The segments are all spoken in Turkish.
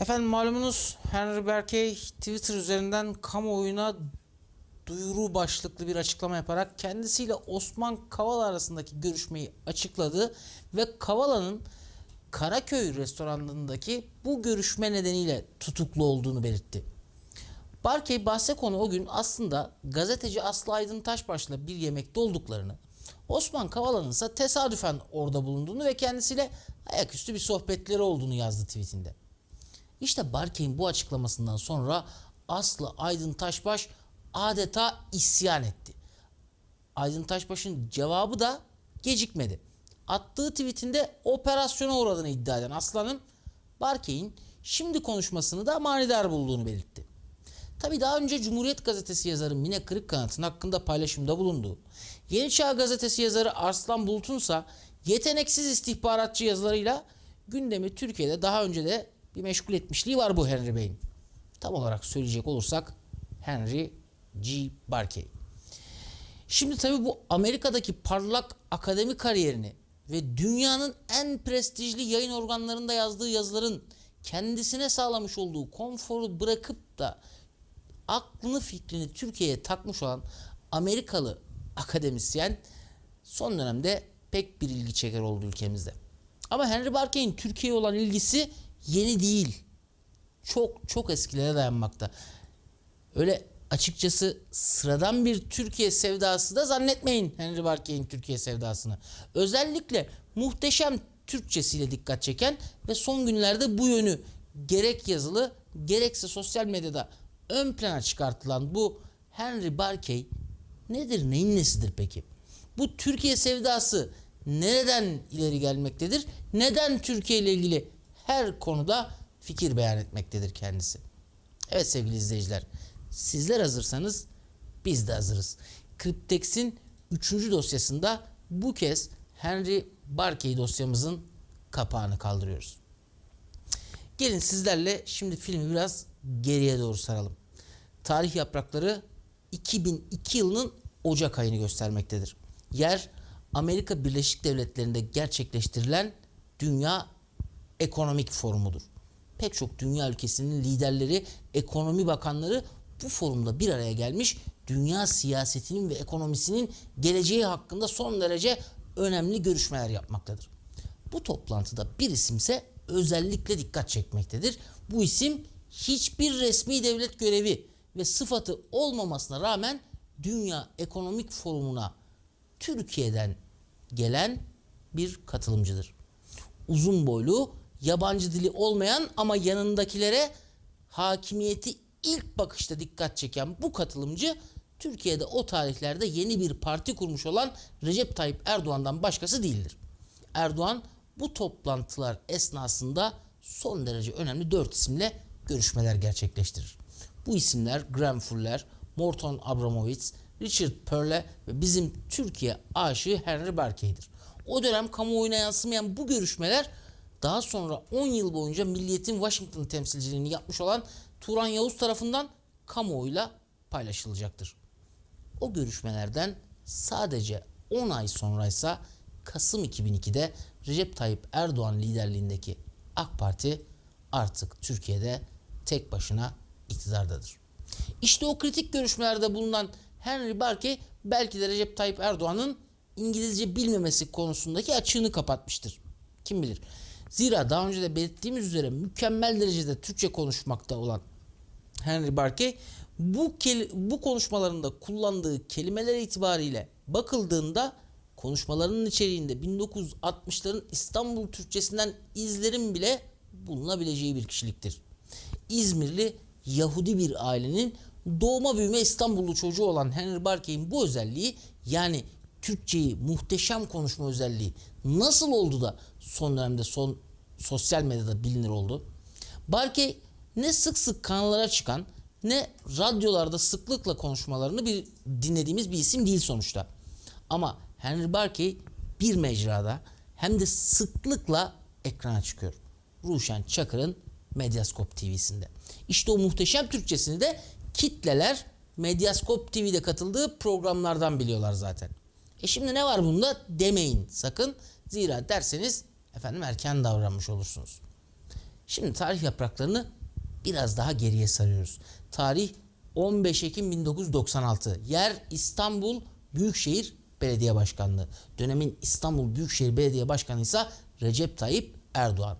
Efendim malumunuz Henry Berkey Twitter üzerinden kamuoyuna duyuru başlıklı bir açıklama yaparak kendisiyle Osman Kavala arasındaki görüşmeyi açıkladı ve Kavala'nın Karaköy restoranındaki bu görüşme nedeniyle tutuklu olduğunu belirtti. Barkey bahse konu o gün aslında gazeteci Aslı Aydın Taşbaş'la bir yemekte olduklarını, Osman Kavala'nın ise tesadüfen orada bulunduğunu ve kendisiyle ayaküstü bir sohbetleri olduğunu yazdı tweetinde. İşte Barkey'in bu açıklamasından sonra Aslı Aydın Taşbaş adeta isyan etti. Aydın Taşbaş'ın cevabı da gecikmedi. Attığı tweetinde operasyona uğradığını iddia eden Aslan'ın Barkey'in şimdi konuşmasını da manidar bulduğunu belirtti. Tabi daha önce Cumhuriyet Gazetesi yazarı Mine Kırıkkanat'ın hakkında paylaşımda bulunduğu, Yeni Çağ Gazetesi yazarı Arslan Bulut'unsa yeteneksiz istihbaratçı yazılarıyla gündemi Türkiye'de daha önce de bir meşgul etmişliği var bu Henry Bey'in. Tam olarak söyleyecek olursak Henry G. Barkey. Şimdi tabii bu Amerika'daki parlak akademik kariyerini ve dünyanın en prestijli yayın organlarında yazdığı yazıların kendisine sağlamış olduğu konforu bırakıp da aklını fikrini Türkiye'ye takmış olan Amerikalı akademisyen son dönemde pek bir ilgi çeker oldu ülkemizde. Ama Henry Barkey'in Türkiye'ye olan ilgisi yeni değil. Çok çok eskilere dayanmakta. Öyle açıkçası sıradan bir Türkiye sevdası da zannetmeyin Henry Barkey'in Türkiye sevdasını. Özellikle muhteşem Türkçesiyle dikkat çeken ve son günlerde bu yönü gerek yazılı gerekse sosyal medyada ön plana çıkartılan bu Henry Barkey nedir neyin nesidir peki? Bu Türkiye sevdası nereden ileri gelmektedir? Neden Türkiye ile ilgili her konuda fikir beyan etmektedir kendisi? Evet sevgili izleyiciler, sizler hazırsanız biz de hazırız. Cryptex'in 3. dosyasında bu kez Henry Barkey dosyamızın kapağını kaldırıyoruz. Gelin sizlerle şimdi filmi biraz geriye doğru saralım. Tarih yaprakları 2002 yılının Ocak ayını göstermektedir. Yer Amerika Birleşik Devletleri'nde gerçekleştirilen Dünya Ekonomik Forumu'dur. Pek çok dünya ülkesinin liderleri, ekonomi bakanları bu forumda bir araya gelmiş dünya siyasetinin ve ekonomisinin geleceği hakkında son derece önemli görüşmeler yapmaktadır. Bu toplantıda bir isimse özellikle dikkat çekmektedir. Bu isim hiçbir resmi devlet görevi ve sıfatı olmamasına rağmen Dünya Ekonomik Forumu'na Türkiye'den gelen bir katılımcıdır. Uzun boylu, yabancı dili olmayan ama yanındakilere hakimiyeti ilk bakışta dikkat çeken bu katılımcı Türkiye'de o tarihlerde yeni bir parti kurmuş olan Recep Tayyip Erdoğan'dan başkası değildir. Erdoğan bu toplantılar esnasında son derece önemli dört isimle görüşmeler gerçekleştirir. Bu isimler Graham Fuller, Morton Abramovich, Richard Perle ve bizim Türkiye aşığı Henry Barkey'dir. O dönem kamuoyuna yansımayan bu görüşmeler daha sonra 10 yıl boyunca Milliyet'in Washington temsilciliğini yapmış olan Turan Yavuz tarafından kamuoyuyla paylaşılacaktır. O görüşmelerden sadece 10 ay sonraysa Kasım 2002'de Recep Tayyip Erdoğan liderliğindeki AK Parti artık Türkiye'de tek başına iktidardadır. İşte o kritik görüşmelerde bulunan Henry Barkey belki de Recep Tayyip Erdoğan'ın İngilizce bilmemesi konusundaki açığını kapatmıştır. Kim bilir. Zira daha önce de belirttiğimiz üzere mükemmel derecede Türkçe konuşmakta olan Henry Barkey bu bu konuşmalarında kullandığı kelimeler itibariyle bakıldığında konuşmalarının içeriğinde 1960'ların İstanbul Türkçesinden izlerin bile bulunabileceği bir kişiliktir. İzmirli Yahudi bir ailenin doğma büyüme İstanbullu çocuğu olan Henry Barkey'in bu özelliği yani Türkçeyi muhteşem konuşma özelliği nasıl oldu da son dönemde son sosyal medyada bilinir oldu? Barkey ne sık sık kanallara çıkan ne radyolarda sıklıkla konuşmalarını bir dinlediğimiz bir isim değil sonuçta. Ama Henry Barkey bir mecrada hem de sıklıkla ekrana çıkıyor. Ruşen Çakır'ın Medyaskop TV'sinde. İşte o muhteşem Türkçesini de kitleler Medyaskop TV'de katıldığı programlardan biliyorlar zaten. E şimdi ne var bunda demeyin sakın. Zira derseniz efendim erken davranmış olursunuz. Şimdi tarih yapraklarını biraz daha geriye sarıyoruz. Tarih 15 Ekim 1996. Yer İstanbul Büyükşehir Belediye Başkanlığı. Dönemin İstanbul Büyükşehir Belediye Başkanı ise Recep Tayyip Erdoğan.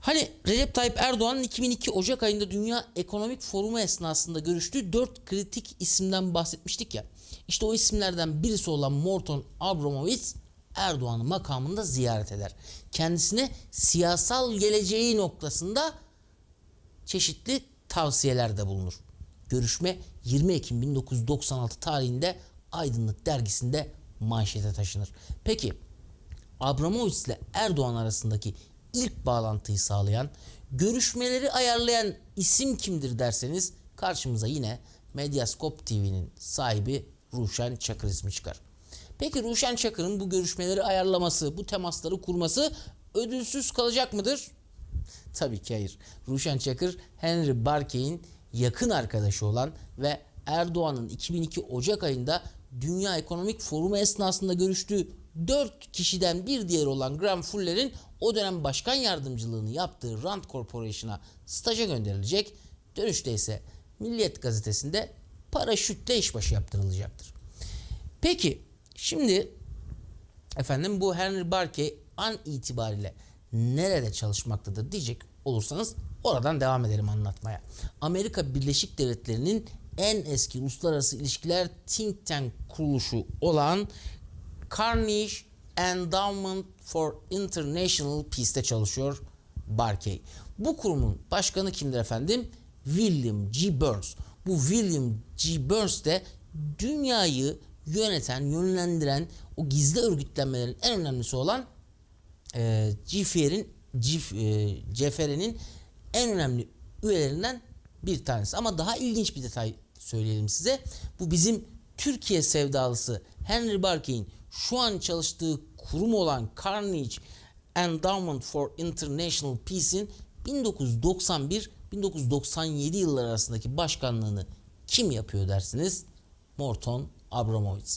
Hani Recep Tayyip Erdoğan'ın 2002 Ocak ayında Dünya Ekonomik Forumu esnasında görüştüğü 4 kritik isimden bahsetmiştik ya. İşte o isimlerden birisi olan Morton Abramovich Erdoğan'ı makamında ziyaret eder. Kendisine siyasal geleceği noktasında çeşitli tavsiyelerde bulunur. Görüşme 20 Ekim 1996 tarihinde Aydınlık dergisinde manşete taşınır. Peki Abramovich ile Erdoğan arasındaki ilk bağlantıyı sağlayan, görüşmeleri ayarlayan isim kimdir derseniz karşımıza yine Medyascope TV'nin sahibi Ruşen Çakır ismi çıkar. Peki Ruşen Çakır'ın bu görüşmeleri ayarlaması, bu temasları kurması ödülsüz kalacak mıdır? Tabii ki hayır. Ruşen Çakır, Henry Barkey'in yakın arkadaşı olan ve Erdoğan'ın 2002 Ocak ayında Dünya Ekonomik Forumu esnasında görüştüğü 4 kişiden bir diğeri olan Graham Fuller'in o dönem başkan yardımcılığını yaptığı Rand Corporation'a staja gönderilecek. Dönüşte ise Milliyet gazetesinde paraşütle işbaşı yaptırılacaktır. Peki şimdi efendim bu Henry Barkey an itibariyle nerede çalışmaktadır diyecek olursanız oradan devam edelim anlatmaya. Amerika Birleşik Devletleri'nin en eski uluslararası ilişkiler think tank kuruluşu olan Carnegie Endowment for International Peace'te çalışıyor Barkey. Bu kurumun başkanı kimdir efendim? William G. Burns. Bu William G. Burns de dünyayı yöneten, yönlendiren o gizli örgütlenmelerin en önemlisi olan e, GFR'in e, en önemli üyelerinden bir tanesi. Ama daha ilginç bir detay söyleyelim size. Bu bizim Türkiye sevdalısı Henry Barkey'in şu an çalıştığı kurum olan Carnegie Endowment for International Peace'in 1991-1997 yılları arasındaki başkanlığını kim yapıyor dersiniz? Morton Abramovich.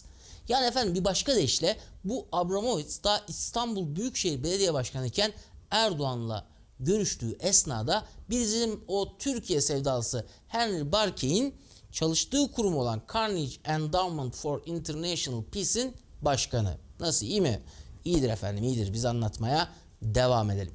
Yani efendim bir başka deyişle bu Abramovich da İstanbul Büyükşehir Belediye Başkanı iken Erdoğan'la görüştüğü esnada bizim o Türkiye sevdalısı Henry Barkey'in çalıştığı kurum olan Carnegie Endowment for International Peace'in başkanı. Nasıl iyi mi? İyidir efendim iyidir biz anlatmaya devam edelim.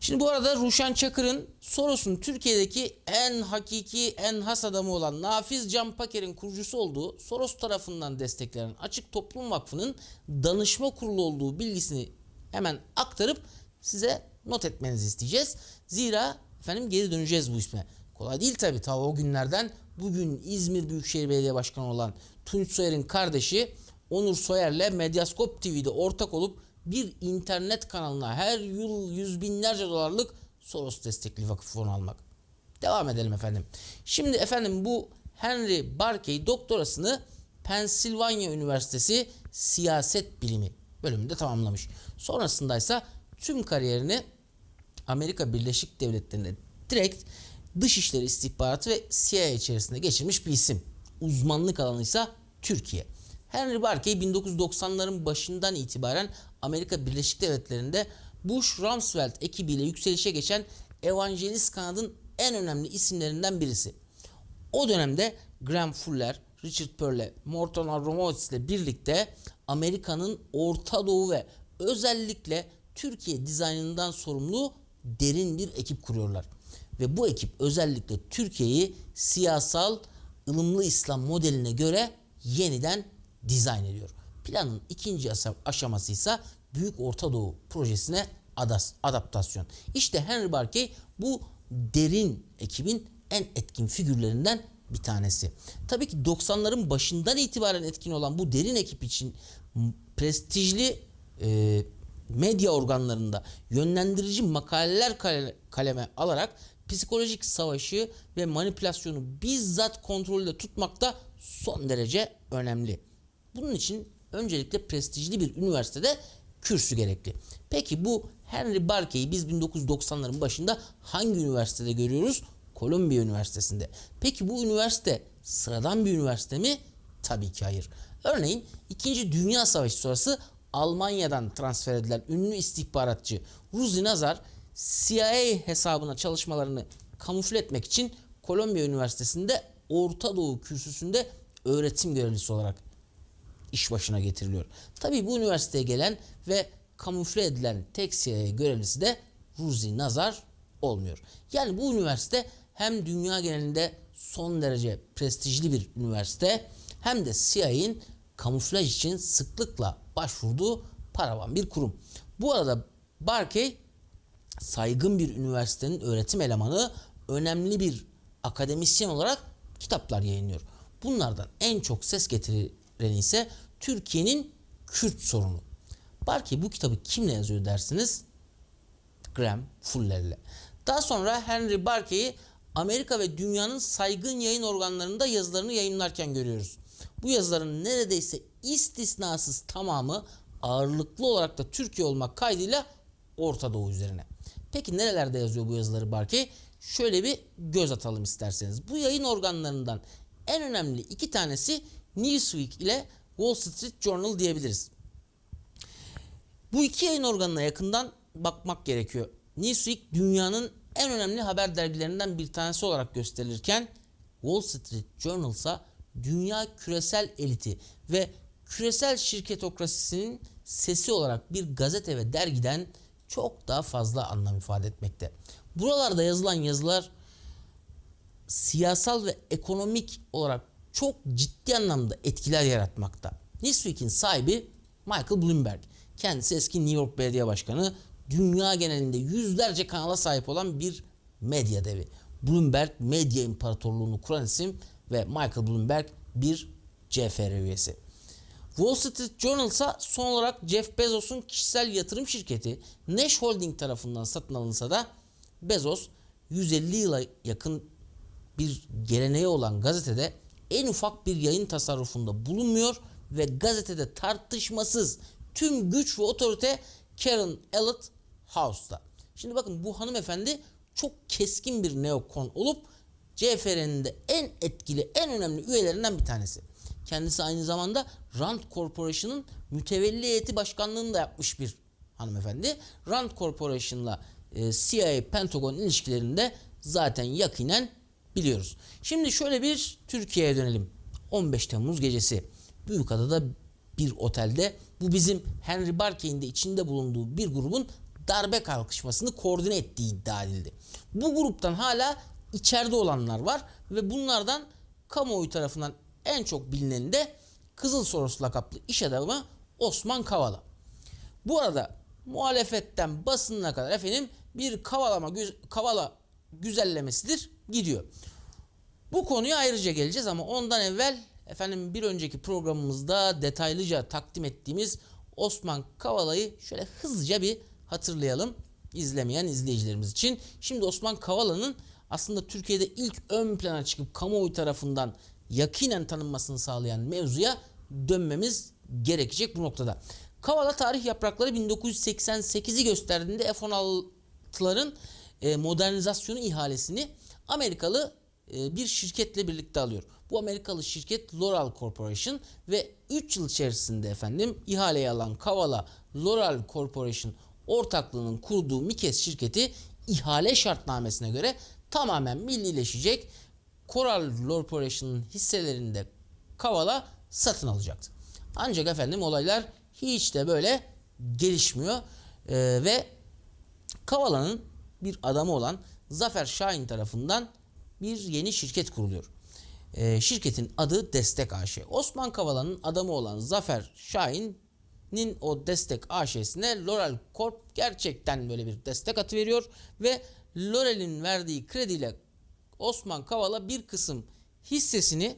Şimdi bu arada Ruşen Çakır'ın Soros'un Türkiye'deki en hakiki, en has adamı olan Nafiz Can Paker'in kurucusu olduğu Soros tarafından desteklenen Açık Toplum Vakfı'nın danışma kurulu olduğu bilgisini hemen aktarıp size not etmenizi isteyeceğiz. Zira efendim geri döneceğiz bu isme. Kolay değil tabi ta o günlerden bugün İzmir Büyükşehir Belediye Başkanı olan Tunç Soyer'in kardeşi Onur Soyer'le Medyascope TV'de ortak olup bir internet kanalına her yıl yüz binlerce dolarlık Soros destekli vakıf fonu almak. Devam edelim efendim. Şimdi efendim bu Henry Barkey doktorasını Pennsylvania Üniversitesi Siyaset Bilimi bölümünde tamamlamış. Sonrasında ise tüm kariyerini Amerika Birleşik Devletleri'nde direkt Dışişleri İstihbaratı ve CIA içerisinde geçirmiş bir isim. Uzmanlık alanı ise Türkiye. Henry Barkey 1990'ların başından itibaren Amerika Birleşik Devletleri'nde Bush Rumsfeld ekibiyle yükselişe geçen evangelist kanadın en önemli isimlerinden birisi. O dönemde Graham Fuller, Richard Pearl'le, Morton Abramovich ile birlikte Amerika'nın Orta Doğu ve özellikle Türkiye dizaynından sorumlu derin bir ekip kuruyorlar. Ve bu ekip özellikle Türkiye'yi siyasal ılımlı İslam modeline göre yeniden dizayn ediyor. Planın ikinci aşaması ise Büyük Orta Doğu projesine adaptasyon. İşte Henry Barkey bu derin ekibin en etkin figürlerinden bir tanesi. Tabii ki 90'ların başından itibaren etkin olan bu derin ekip için prestijli e, medya organlarında yönlendirici makaleler kaleme alarak psikolojik savaşı ve manipülasyonu bizzat kontrolde tutmakta son derece önemli. Bunun için öncelikle prestijli bir üniversitede kürsü gerekli. Peki bu Henry Barkey'i biz 1990'ların başında hangi üniversitede görüyoruz? Columbia Üniversitesi'nde. Peki bu üniversite sıradan bir üniversite mi? Tabii ki hayır. Örneğin 2. Dünya Savaşı sonrası Almanya'dan transfer edilen ünlü istihbaratçı Ruzi Nazar CIA hesabına çalışmalarını kamufle etmek için Kolombiya Üniversitesi'nde Orta Doğu kürsüsünde öğretim görevlisi olarak iş başına getiriliyor. Tabii bu üniversiteye gelen ve kamufle edilen tek CIA görevlisi de Ruzi Nazar olmuyor. Yani bu üniversite hem dünya genelinde son derece prestijli bir üniversite hem de CIA'in kamuflaj için sıklıkla başvurduğu paravan bir kurum. Bu arada Barkey saygın bir üniversitenin öğretim elemanı, önemli bir akademisyen olarak kitaplar yayınlıyor. Bunlardan en çok ses getireni ise Türkiye'nin Kürt sorunu. Barkey bu kitabı kimle yazıyor dersiniz? Graham Fuller'le. Daha sonra Henry Barkey'i Amerika ve dünyanın saygın yayın organlarında yazılarını yayınlarken görüyoruz. Bu yazıların neredeyse istisnasız tamamı ağırlıklı olarak da Türkiye olmak kaydıyla Orta Doğu üzerine. Peki nerelerde yazıyor bu yazıları Barkey? Şöyle bir göz atalım isterseniz. Bu yayın organlarından en önemli iki tanesi Newsweek ile Wall Street Journal diyebiliriz. Bu iki yayın organına yakından bakmak gerekiyor. Newsweek dünyanın en önemli haber dergilerinden bir tanesi olarak gösterilirken Wall Street Journal ise dünya küresel eliti ve küresel şirketokrasisinin sesi olarak bir gazete ve dergiden çok daha fazla anlam ifade etmekte. Buralarda yazılan yazılar siyasal ve ekonomik olarak çok ciddi anlamda etkiler yaratmakta. Newsweek'in sahibi Michael Bloomberg. Kendisi eski New York Belediye Başkanı, dünya genelinde yüzlerce kanala sahip olan bir medya devi. Bloomberg medya imparatorluğunu kuran isim ve Michael Bloomberg bir CFR üyesi. Wall Street Journal ise son olarak Jeff Bezos'un kişisel yatırım şirketi Nash Holding tarafından satın alınsa da Bezos 150 yıla yakın bir geleneği olan gazetede en ufak bir yayın tasarrufunda bulunmuyor ve gazetede tartışmasız tüm güç ve otorite Karen Elliott House'da. Şimdi bakın bu hanımefendi çok keskin bir neokon olup CFR'nin de en etkili, en önemli üyelerinden bir tanesi. Kendisi aynı zamanda Rand Corporation'ın mütevelli heyeti başkanlığını da yapmış bir hanımefendi. Rand Corporation'la e, CIA Pentagon ilişkilerinde zaten yakinen biliyoruz. Şimdi şöyle bir Türkiye'ye dönelim. 15 Temmuz gecesi Büyükada'da bir otelde bu bizim Henry Barkey'in de içinde bulunduğu bir grubun darbe kalkışmasını koordine ettiği iddia edildi. Bu gruptan hala içeride olanlar var ve bunlardan kamuoyu tarafından en çok bilineni de Kızıl Soros lakaplı iş adamı Osman Kavala. Bu arada muhalefetten basınına kadar efendim bir kavalama kavala güzellemesidir gidiyor. Bu konuya ayrıca geleceğiz ama ondan evvel efendim bir önceki programımızda detaylıca takdim ettiğimiz Osman Kavala'yı şöyle hızlıca bir hatırlayalım izlemeyen izleyicilerimiz için. Şimdi Osman Kavala'nın aslında Türkiye'de ilk ön plana çıkıp kamuoyu tarafından yakinen tanınmasını sağlayan mevzuya dönmemiz gerekecek bu noktada. Kavala tarih yaprakları 1988'i gösterdiğinde F-16'ların e, modernizasyonu ihalesini Amerikalı e, bir şirketle birlikte alıyor. Bu Amerikalı şirket Loral Corporation ve 3 yıl içerisinde efendim ihaleyi alan Kavala Loral Corporation ortaklığının kurduğu Mikes şirketi ihale şartnamesine göre tamamen millileşecek. Coral Corporation'ın hisselerinde Kavala satın alacaktı. Ancak efendim olaylar hiç de böyle gelişmiyor ee, ve Kavala'nın bir adamı olan Zafer Şahin tarafından bir yeni şirket kuruluyor. Ee, şirketin adı Destek AŞ. Osman Kavala'nın adamı olan Zafer Şahin'in o Destek AŞ'sine L'Oreal Corp gerçekten böyle bir destek atı veriyor ve L'Oreal'in verdiği krediyle Osman Kavala bir kısım hissesini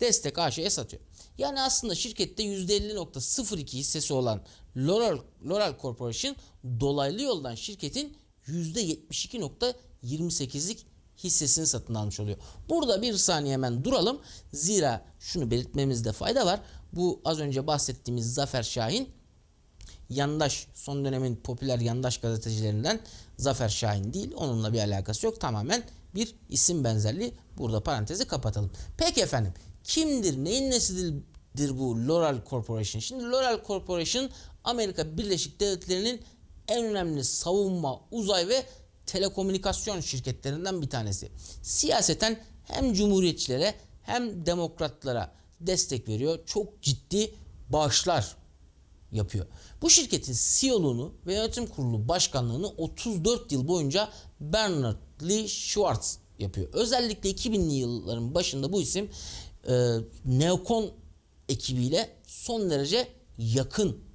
Destek AŞ'ye satıyor. Yani aslında şirkette %50.02 hissesi olan L'Oreal, L'Oreal Corporation dolaylı yoldan şirketin %72.28'lik hissesini satın almış oluyor. Burada bir saniye hemen duralım. Zira şunu belirtmemizde fayda var. Bu az önce bahsettiğimiz Zafer Şahin yandaş son dönemin popüler yandaş gazetecilerinden Zafer Şahin değil. Onunla bir alakası yok. Tamamen bir isim benzerliği. Burada parantezi kapatalım. Peki efendim kimdir? Neyin nesidir bu L'Oreal Corporation? Şimdi L'Oreal Corporation Amerika Birleşik Devletleri'nin en önemli savunma, uzay ve telekomünikasyon şirketlerinden bir tanesi. Siyaseten hem cumhuriyetçilere hem demokratlara destek veriyor. Çok ciddi bağışlar yapıyor. Bu şirketin CEO'luğunu ve yönetim kurulu başkanlığını 34 yıl boyunca Bernard Lee Schwartz yapıyor. Özellikle 2000'li yılların başında bu isim e, Neocon ekibiyle son derece yakın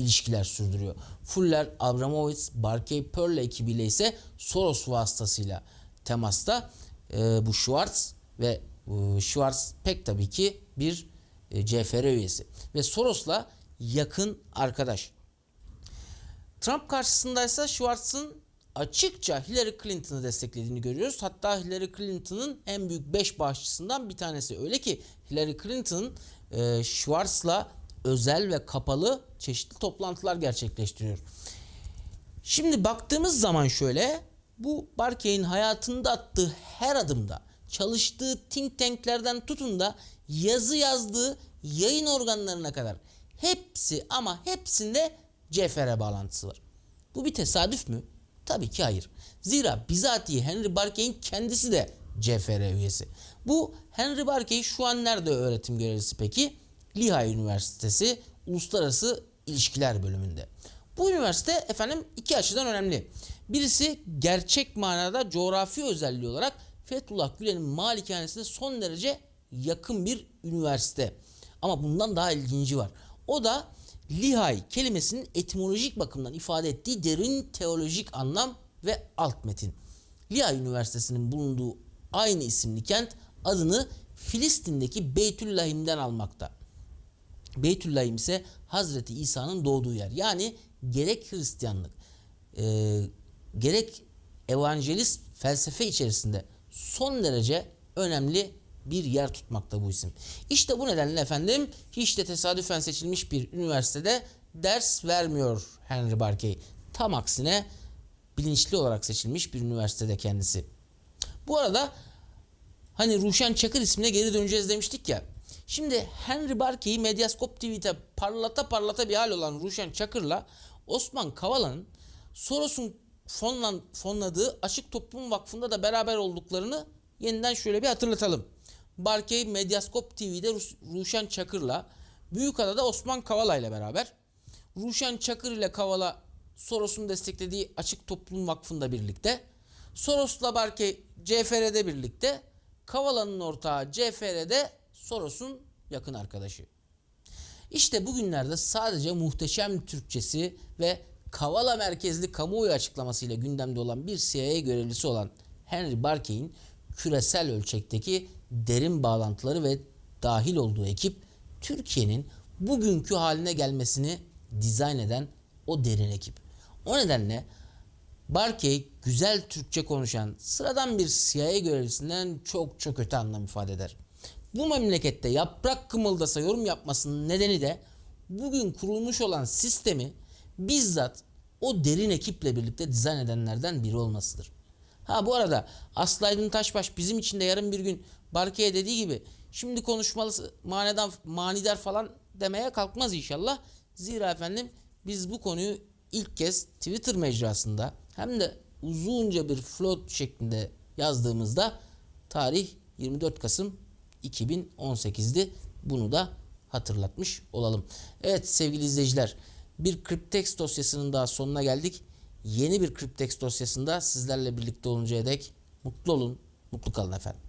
ilişkiler sürdürüyor. Fuller, Abramovich, Barkey Pearl ekibiyle ise Soros vasıtasıyla temasta e, bu Schwartz ve e, Schwartz pek tabii ki bir e, CFR üyesi ve Soros'la yakın arkadaş. Trump karşısındaysa Schwartz'ın açıkça Hillary Clinton'ı desteklediğini görüyoruz. Hatta Hillary Clinton'ın en büyük 5 bağışçısından bir tanesi. Öyle ki Hillary Clinton e, Schwartz'la özel ve kapalı çeşitli toplantılar gerçekleştiriyor. Şimdi baktığımız zaman şöyle bu Barkey'in hayatında attığı her adımda çalıştığı think tanklerden tutun da yazı yazdığı yayın organlarına kadar hepsi ama hepsinde CFR bağlantısı var. Bu bir tesadüf mü? Tabii ki hayır. Zira bizatihi Henry Barkey'in kendisi de CFR üyesi. Bu Henry Barkey şu an nerede öğretim görevlisi peki? Lehigh Üniversitesi Uluslararası İlişkiler bölümünde. Bu üniversite efendim iki açıdan önemli. Birisi gerçek manada coğrafi özelliği olarak Fethullah Gülen'in malikanesine son derece yakın bir üniversite. Ama bundan daha ilginci var. O da Lehigh kelimesinin etimolojik bakımdan ifade ettiği derin teolojik anlam ve alt metin. Lehigh Üniversitesi'nin bulunduğu aynı isimli kent adını Filistin'deki Beytüllahim'den almakta. Beytüllahim ise Hazreti İsa'nın doğduğu yer. Yani gerek Hristiyanlık, e, gerek evangelist felsefe içerisinde son derece önemli bir yer tutmakta bu isim. İşte bu nedenle efendim hiç de tesadüfen seçilmiş bir üniversitede ders vermiyor Henry Barkey. Tam aksine bilinçli olarak seçilmiş bir üniversitede kendisi. Bu arada hani Ruşen Çakır ismine geri döneceğiz demiştik ya. Şimdi Henry Barkey'i Medyaskop TV'de parlata parlata bir hal olan Ruşen Çakır'la Osman Kavala'nın Soros'un fonlan, fonladığı Açık Toplum Vakfı'nda da beraber olduklarını yeniden şöyle bir hatırlatalım. Barkey Medyaskop TV'de Ruşen Çakır'la Büyükada'da Osman Kavala ile beraber Ruşen Çakır ile Kavala Soros'un desteklediği Açık Toplum Vakfı'nda birlikte Soros'la Barkey CFR'de birlikte Kavala'nın ortağı CFR'de Soros'un yakın arkadaşı. İşte bugünlerde sadece muhteşem Türkçesi ve Kavala merkezli kamuoyu açıklamasıyla gündemde olan bir CIA görevlisi olan Henry Barkey'in küresel ölçekteki derin bağlantıları ve dahil olduğu ekip Türkiye'nin bugünkü haline gelmesini dizayn eden o derin ekip. O nedenle Barkey güzel Türkçe konuşan sıradan bir CIA görevlisinden çok çok öte anlam ifade eder. Bu memlekette yaprak kımıldasa yorum yapmasının nedeni de bugün kurulmuş olan sistemi bizzat o derin ekiple birlikte dizayn edenlerden biri olmasıdır. Ha bu arada Aslı Aydın Taşbaş bizim için de yarın bir gün Barkey'e dediği gibi şimdi konuşmalı manidar, manidar falan demeye kalkmaz inşallah. Zira efendim biz bu konuyu ilk kez Twitter mecrasında hem de uzunca bir float şeklinde yazdığımızda tarih 24 Kasım 2018'di. Bunu da hatırlatmış olalım. Evet sevgili izleyiciler bir Cryptex dosyasının daha sonuna geldik. Yeni bir Cryptex dosyasında sizlerle birlikte oluncaya dek mutlu olun, mutlu kalın efendim.